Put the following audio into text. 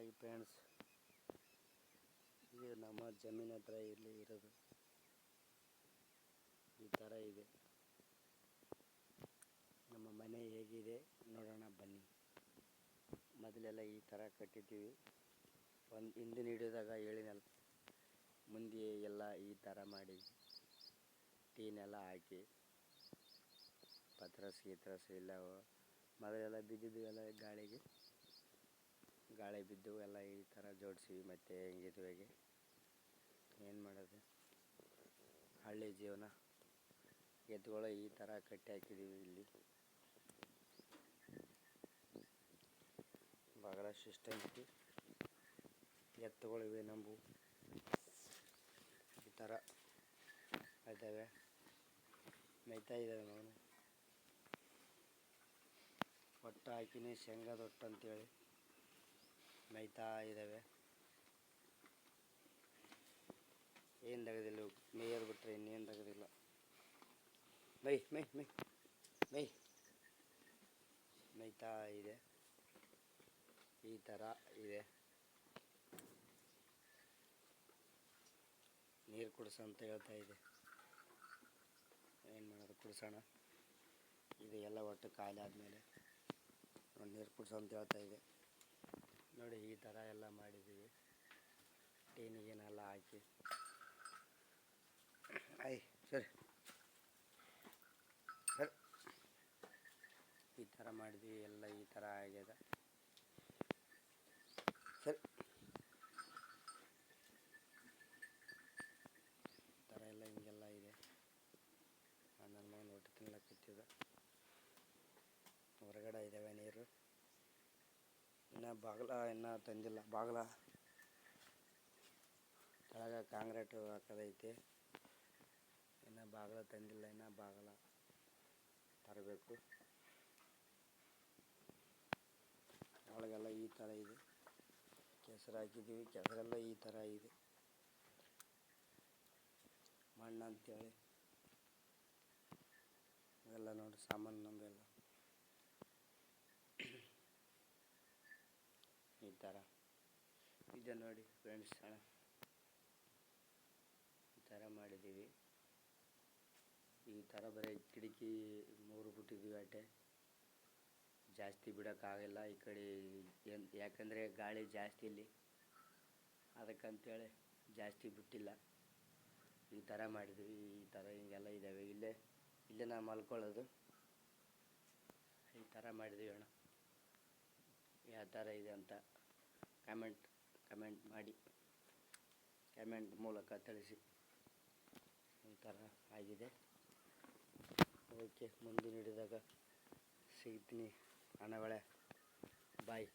Hi friends ಇದು ನಮ್ಮ ಜಮೀನ್ ಹತ್ರ ಇಲ್ಲಿ ಇರೋದು. ಈ ಥರ ಇದೆ. ನಮ್ಮ ಮನೆ ಹೇಗಿದೆ ನೋಡೋಣ, ಬನ್ನಿ. ಮೊದಲೆಲ್ಲ ಈ ಥರ ಕಟ್ಟಿದ್ದೀವಿ. ಒಂದು ಹಿಂದಿನ ಹಿಡಿದಾಗ ಹೇಳಿನಲ್ಲ ಮುಂದೆ ಎಲ್ಲ ಈ ಥರ ಮಾಡಿ ಟೀನೆಲ್ಲ ಹಾಕಿ ಪತ್ರಸ್ ಗಿತ್ರಸ್ ಇಲ್ಲ ಮೊದಲೆಲ್ಲ ಬಿದ್ದಿದ್ದು ಎಲ್ಲ ಗಾಳಿಗೆ. ಗಾಳಿ ಬಿದ್ದು ಎಲ್ಲ ಈ ಥರ ಜೋಡಿಸಿವಿ ಮತ್ತು ಹೆಂಗಿದ್ವಾಗೆ ಏನು ಮಾಡೋದು? ಹಳ್ಳಿ ಜೀವನ. ಎತ್ತುಗಳು ಈ ಥರ ಕಟ್ಟಿ ಹಾಕಿದ್ದೀವಿ ಇಲ್ಲಿ. ಬಹಳ ಸಿಸ್ಟಮ್ ಎತ್ತುಗಳಿವೆ ನಂಬು ಈ ಥರ ಇದ್ದಾವೆ. ಮೇಯ್ತಾ ಇದ್ದಾವೆ ನಾನು ಒಟ್ಟು ಹಾಕಿನಿ ಶೇಂಗಾದ ಒಟ್ಟು ಅಂತೇಳಿ. ಮೇಯ್ತಾ ಇದ್ದಾವೆ. ಏನು ತೆಗೆದಿಲ್ಲ ಮೇಯೋದು ಬಿಟ್ಟರೆ ಇನ್ನೇನು ತೆಗೆದಿಲ್ಲ. ಮೈ ಮೈ ಮೈ ಮೈ. ಮೇಯ್ತಾ ಇದೆ. ಈ ಥರ ಇದೆ. ನೀರು ಕುಡಿಸು ಅಂತ ಹೇಳ್ತಾ ಇದೆ. ಏನು ಮಾಡೋದು, ಕುಡಿಸೋಣ? ಇದು ಎಲ್ಲ ಒಟ್ಟು ಖಾಲಿ ಆದಮೇಲೆ. ನೀರು ಕುಡಿಸೋ ಅಂತ ಹೇಳ್ತಾ ಇದೆ. ನೋಡಿ ಈ ಥರ ಎಲ್ಲ ಮಾಡಿದ್ದೀವಿ. ಟೀನಿಗೇನೆಲ್ಲ ಹಾಕಿ. ಆಯ್ ಸರಿ. ಸರಿ. ಈ ಥರ ಮಾಡಿದ್ವಿ ಎಲ್ಲ ಈ ಥರ ಆಗ್ಯದ ಸರಿ ಈ ಥರ ಎಲ್ಲ ಹಿಂಗೆಲ್ಲ ಇದೆ ನನ್ನ ಮಗನ ಒಟ್ಟು ತಿನ್ಲಕ್ಕಿತ್ತಿದ ಹೊರಗಡೆ ಇದ್ದಾವೆ ನೀರು ಇನ್ನು ಬಾಗಿಲ ಇನ್ನೂ ತಂದಿಲ್ಲ. ಬಾಗಿಲ ಕೆಳಗೆ ಕಾಂಕ್ರೀಟು ಹಾಕೋದೈತಿ ಇನ್ನು ಬಾಗಿಲ ತಂದಿಲ್ಲ, ಇನ್ನು ಬಾಗಿಲ ತರಬೇಕು. ಒಳಗೆಲ್ಲ ಈ ಥರ ಇದೆ. ಕೆಸರು ಹಾಕಿದ್ದೀವಿ, ಕೆಸರೆಲ್ಲ ಈ ಥರ ಇದೆ. ಮಣ್ಣು ಅಂತೇಳಿ ಇವೆಲ್ಲ ನೋಡಿ ಸಾಮಾನು ನಮ್ದೆಲ್ಲ. ಈ ಥರ ಇದೆ ನೋಡಿ ಫ್ರೆಂಡ್ಸ್ ಅಣ್ಣ. ಈ ಥರ ಮಾಡಿದ್ದೀವಿ. ಈ ಥರ ಬರೀ ಕಿಟಕಿ ಮೂರು ಬಿಟ್ಟಿದ್ದೀವಿ ಅಟ್ಟೆ. ಜಾಸ್ತಿ ಬಿಡೋಕ್ಕಾಗಲ್ಲ ಈ ಕಡೆ ಯಾಕಂದ್ರೆ ಯಾಕಂದರೆ ಗಾಳಿ ಜಾಸ್ತಿ ಇಲ್ಲಿ. ಅದಕ್ಕಂತೇಳಿ ಜಾಸ್ತಿ ಬಿಟ್ಟಿಲ್ಲ. ಈ ಥರ ಮಾಡಿದ್ವಿ ಈ ಥರ ಹಿಂಗೆಲ್ಲ ಇದ್ದಾವೆ. ಇಲ್ಲೇ ಇಲ್ಲೇ ನಾವು ಮಲ್ಕೊಳ್ಳೋದು. ಈ ಥರ ಮಾಡಿದ್ವಿ ಅಣ್ಣ. ಯಾವ ಥರ ಇದೆ ಅಂತ. ಕಮೆಂಟ್ ಕಮೆಂಟ್ ಮಾಡಿ. ಕಮೆಂಟ್ ಮೂಲಕ ತಿಳಿಸಿ. ಈ ಥರ ಆಗಿದೆ. ಓಕೆ ಮುಂದಿನ ಹಿಡಿದಾಗ ಸಿಗ್ತೀನಿ ಹಣ ಬಾಯ್.